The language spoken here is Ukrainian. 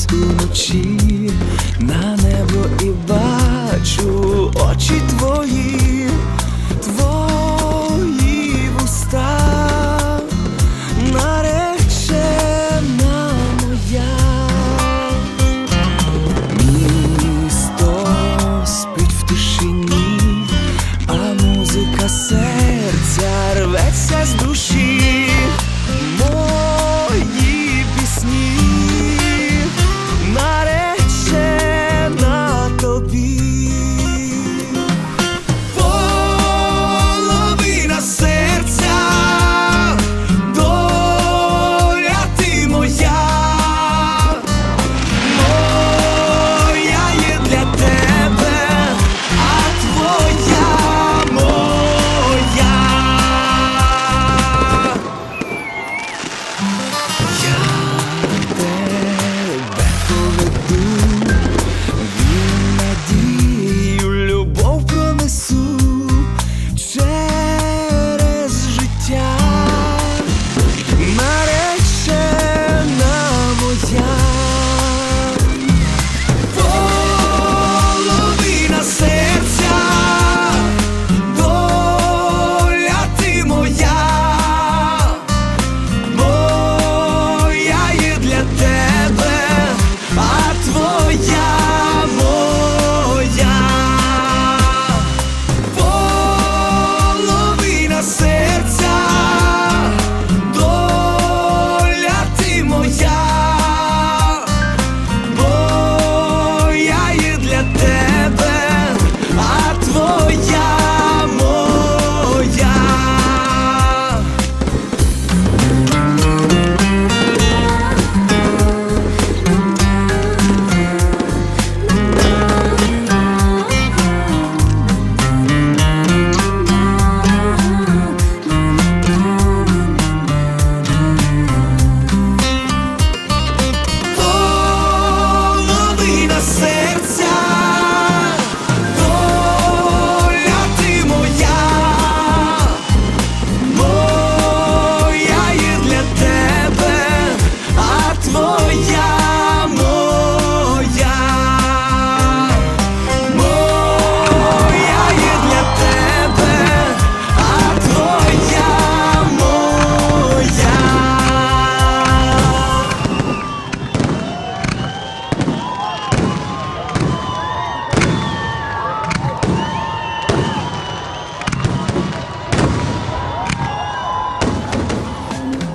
дивлюсь уночі на небо і бачу очі твої.